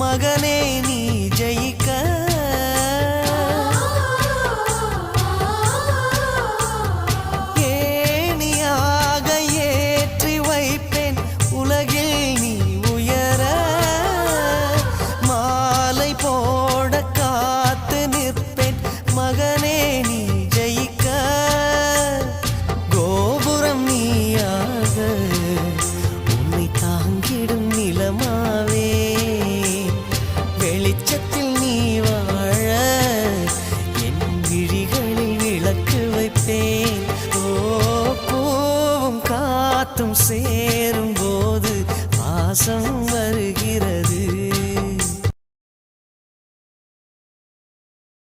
மகனே நீ நாத்தும் சேரும் போது பாசம்